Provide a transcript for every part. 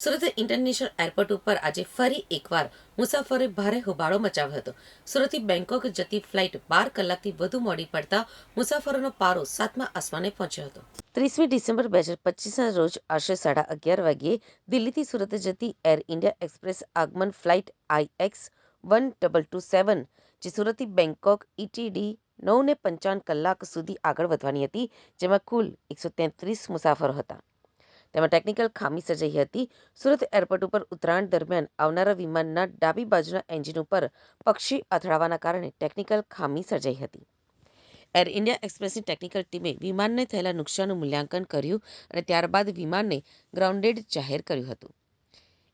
Surat international airport ઉપર આજે ફરી એકવાર મુસાફરે ભારે હોબાળો મચાવ્યો હતો. સુરતથી બેંકોક જતી ફ્લાઇટ બાર કલાકથી વધુ મોડી પડતા મુસાફરોનો પારો સાતમા આસમાને પહોંચ્યો હતો. ત્રીસમી ડિસેમ્બર બે હજાર પચીસના રોજ આશરે સાડા અગિયાર વાગ્યે દિલ્હીથી સુરત જતી એર ઇન્ડિયા એક્સપ્રેસ આગમન flight IX one double two seven, જે સુરતથી બેંકોક ઇટીડી નવને પંચાવન કલાક સુધી આગળ વધવાની હતી, જેમાં કુલ એકસો તેત્રીસ મુસાફરો હતા. તેમાં ટેકનિકલ ખામી સર્જાઈ હતી. સુરત એરપોર્ટ ઉપર ઉતરાણ દરમિયાન આવનારા વિમાનના ડાબી બાજુના એન્જિન ઉપર પક્ષી અથડાવાના કારણે ટેકનિકલ ખામી સર્જાઈ હતી. એર ઇન્ડિયા એક્સપ્રેસની ટેકનિકલ ટીમે વિમાનને થયેલા નુકસાનનું મૂલ્યાંકન કર્યું અને ત્યારબાદ વિમાનને ગ્રાઉન્ડેડ જાહેર કર્યું હતું.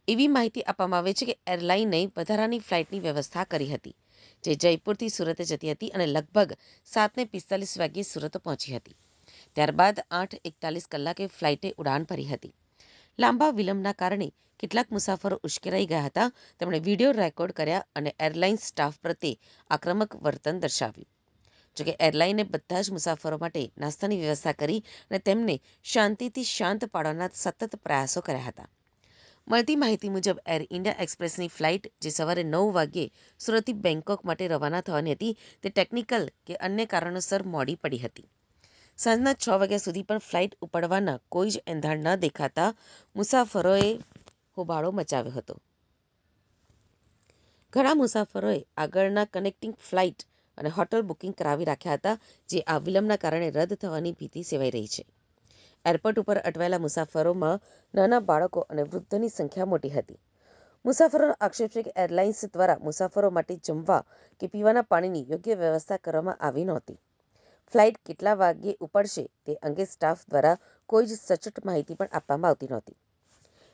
એવી માહિતી આપવામાં આવે છે કે એરલાઈને વધારાની ફ્લાઇટની વ્યવસ્થા કરી હતી, જે જયપુરથી સુરત જતી હતી અને લગભગ સાતને પિસ્તાલીસ વાગ્યે સુરત પહોંચી હતી. ત્યારબાદ આઠ એકતાલીસ કલાકે ફ્લાઇટે ઉડાન ભરી હતી. લાંબા વિલંબના કારણે કેટલાક મુસાફરો ઉશ્કેરાઈ ગયા હતા. તેમણે વીડિયો રેકોર્ડ કર્યા અને એરલાઇન્સ સ્ટાફ પ્રત્યે આક્રમક વર્તન દર્શાવ્યું. જોકે એરલાઈને બધા જ મુસાફરો માટે નાસ્તાની વ્યવસ્થા કરી અને તેમને શાંતિથી શાંત પાડવાના સતત પ્રયાસો કર્યા હતા. મળતી માહિતી મુજબ, એર ઇન્ડિયા એક્સપ્રેસની ફ્લાઇટ જે સવારે નવ વાગ્યે સુરતથી બેંકોક માટે રવાના થવાની હતી, તે ટેકનિકલ કે અન્ય કારણોસર મોડી પડી હતી. સાંજના છ વાગ્યા સુધી પણ ફ્લાઇટ ઉપડવાના કોઈ જ એંધાણ ન દેખાતા મુસાફરોએ હોબાળો મચાવ્યો હતો. ઘણા મુસાફરોએ આગળના કનેક્ટિંગ ફ્લાઇટ અને હોટલ બુકિંગ કરાવી રાખ્યા હતા, જે આ વિલંબના કારણે રદ થવાની ભીતિ સેવાઈ રહી છે. એરપોર્ટ ઉપર અટવાયેલા મુસાફરોમાં નાના બાળકો અને વૃદ્ધોની સંખ્યા મોટી હતી. મુસાફરોનો આક્ષેપ છે કે એરલાઇન્સ દ્વારા મુસાફરો માટે જમવા કે પીવાના પાણીની યોગ્ય વ્યવસ્થા કરવામાં આવી નહોતી. ફ્લાઇટ કેટલા વાગ્યે ઉપડશે તે અંગે સ્ટાફ દ્વારા કોઈ જ સચોટ માહિતી પણ આપવામાં આવતી નહોતી.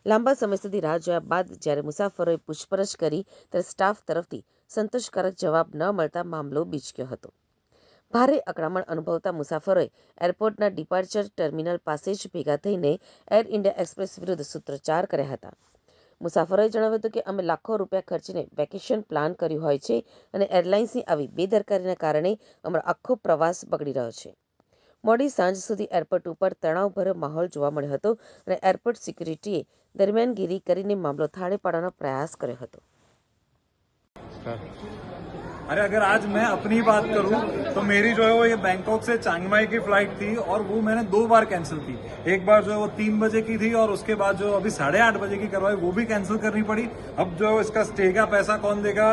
લાંબા સમય સુધી રાહ જોયા બાદ જ્યારે મુસાફરોએ પૂછપરછ કરી, ત્યારે સ્ટાફ તરફથી સંતોષકારક જવાબ ન મળતા મામલો બીચક્યો હતો. ભારે અકળામણ અનુભવતા મુસાફરોએ એરપોર્ટના ડિપાર્ચર ટર્મિનલ પાસે જ ભેગા થઈને એર ઇન્ડિયા એક્સપ્રેસ વિરુદ્ધ સૂત્રોચ્ચાર કર્યા હતા. મુસાફરોએ જણાવ્યું હતું કે અમે લાખો રૂપિયા ખર્ચીને વેકેશન પ્લાન કર્યું હોય છે અને એરલાઇન્સની આવી બેદરકારીના કારણે અમારો આખો પ્રવાસ બગડી રહ્યો છે. મોડી સાંજ સુધી એરપોર્ટ ઉપર તણાવભર્યો માહોલ જોવા મળ્યો હતો અને એરપોર્ટ સિક્યુરિટીએ દરમિયાનગીરી કરીને મામલો થાળે પાડવાનો પ્રયાસ કર્યો હતો. अरे अगर आज मैं अपनी बात करूँ तो मेरी जो है वो ये बैंकॉक से चांगमाई की फ़्लाइट थी और वो मैंने दो बार कैंसिल की। एक बार जो है वो तीन बजे की थी और उसके बाद जो अभी साढ़े आठ बजे की करवाई, वो भी कैंसिल करनी पड़ी। अब जो है इसका स्टे का पैसा कौन देगा?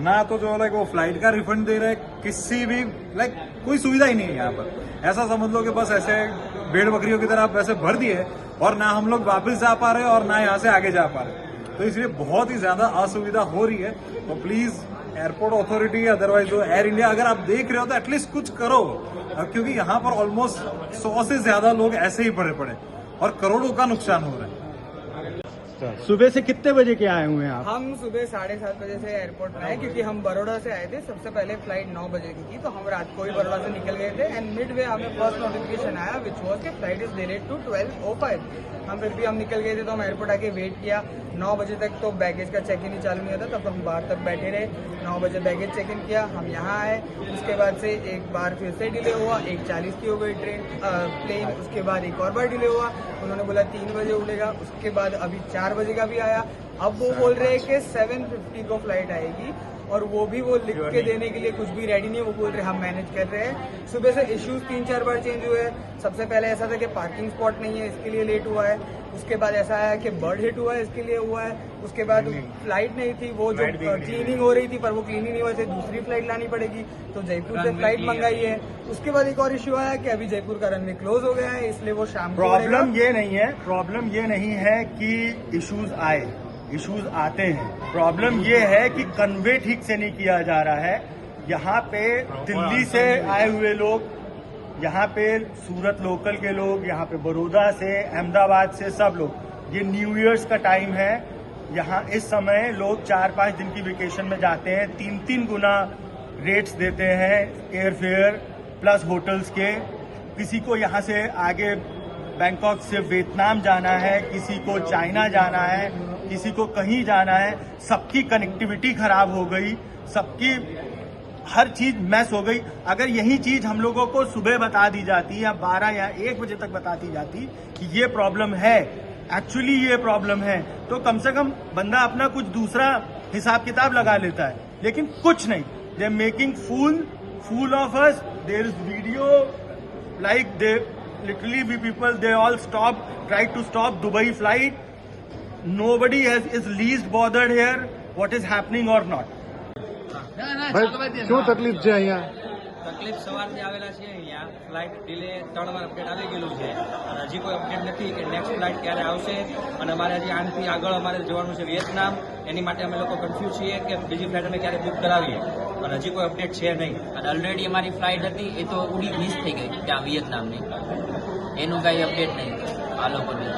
ना तो जो लाइक वो फ़्लाइट का रिफंड दे रहे किसी भी लाइक कोई सुविधा ही नहीं है यहाँ पर। ऐसा समझ लो कि बस ऐसे भेड़ बकरियों की तरह आप वैसे भर दिए और ना हम लोग वापस जा पा रहे और ना यहाँ से आगे जा पा रहे। तो इसलिए बहुत ही ज़्यादा असुविधा हो रही है। तो please airport authority otherwise Air India अगर आप देख रहे हो तो एटलीस्ट कुछ करो। क्योंकि यहाँ पर ऑलमोस्ट सौ से ज़्यादा लोग ऐसे ही पड़े पड़े और करोड़ों का नुकसान हो रहा है। सुबह से कितने बजे के आए हुए हैं आप? हम सुबह साढ़े सात बजे से एयरपोर्ट में आए क्योंकि हम बड़ौदा से आए थे। सबसे पहले फ़्लाइट नौ बजे की थी तो हम रात को ही बड़ोड़ा से निकल गए थे। एंड मिड वे हमें फ़र्स्ट नोटिफिकेशन आया विच वॉज़ के flight is delayed to twelve o five हम फिर भी हम निकल गए थे तो हम एयरपोर्ट आके वेट किया। नौ बजे तक तो बैगेज का चेक इन ही चालू नहीं होता तब तो हम बाहर तक बैठे रहे। नौ बजे बैगेज चेक इन किया, हम यहाँ आए। उसके बाद से एक बार फिर से डिले हुआ, एक चालीस की हो गई ट्रेन प्लेन उसके बाद एक और बार डिले हुआ। उन्होंने बोला, तीन बजे उड़ेगा। उसके बाद अभी चार बजे का भी आया। अब वो बोल रहे हैं कि सेवन फिफ्टी को फ़्लाइट आएगी और वो भी वो लिख के देने के लिए कुछ भी रेडी नहीं है वो बोल रहे हैं, हम मैनेज कर रहे हैं। सुबह से इश्यूज़ तीन चार बार चेंज हुए हैं। सबसे पहले ऐसा था कि पार्किंग स्पॉट नहीं है इसके लिए लेट हुआ है। उसके बाद ऐसा आया कि बर्ड हिट हुआ है इसके लिए हुआ है। उसके बाद फ़्लाइट नहीं थी वो जो क्लीनिंग हो रही थी पर वो क्लीनिंग नहीं हुआ थी दूसरी फ़्लाइट लानी पड़ेगी। तो जयपुर से फ़्लाइट मंगाई है। उसके बाद एक और इश्यू आया कि अभी जयपुर का रनवे क्लोज हो गया है इसलिए वो शाम प्रॉब्लम ये नहीं है प्रॉब्लम ये नहीं है कि इश्यूज़ आए। इश्यूज़ आते हैं। प्रॉब्लम ये है कि कन्वे ठीक से नहीं किया जा रहा है। यहाँ पे दिल्ली से आए हुए लोग, यहाँ पे सूरत लोकल के लोग, यहाँ पे बड़ौदा से, अहमदाबाद से सब लोग। ये न्यू ईयर्स का टाइम है। यहाँ इस समय लोग चार पाँच दिन की वेकेशन में जाते हैं। तीन तीन गुना रेट्स देते हैं एयर फेयर प्लस होटल्स के। किसी को यहाँ से आगे बैंकॉक से वियतनाम जाना है, किसी को चाइना जाना है। किसी को कहीं जाना है, सबकी कनेक्टिविटी खराब हो गई, सबकी हर चीज़ मैस हो गई। अगर यही चीज़ हम लोगों को सुबह बता दी जाती या 12 या एक बजे तक बता दी जाती कि ये प्रॉब्लम है एक्चुअली ये प्रॉब्लम है तो कम से कम बंदा अपना कुछ दूसरा हिसाब किताब लगा लेता है। लेकिन कुछ नहीं। They are making fool fool of us there is video like they literally we people they all stop try to stop Dubai flight nobody has is least bothered here what is happening or not. ભાઈ શું તકલીફ છે અહીંયા? તકલીફ સવારથી આવેલા છે અહીંયા. ફ્લાઇટ ડિલે ત્રણ વાર અપડેટ આવી ગયેલું છે. અને હજી કોઈ અપડેટ નથી કે નેક્સ્ટ ફ્લાઇટ ક્યારે આવશે. અને અમારે હજી આનાથી આગળ અમારે જવાનું છે વિયેતનામ. એની માટે અમે લોકો કન્ફ્યુઝ છીએ કે બીજી ફ્લાઇટ અમે ક્યારે બુક કરાવીએ. અને હજી કોઈ અપડેટ છે નહીં. અને ઓલરેડી અમારી ફ્લાઇટ હતી એ તો ઉડી મિસ થઈ ગઈ ત્યાં વિયેતનામની. એનું કાંઈ અપડેટ નહીં. આ લોકોની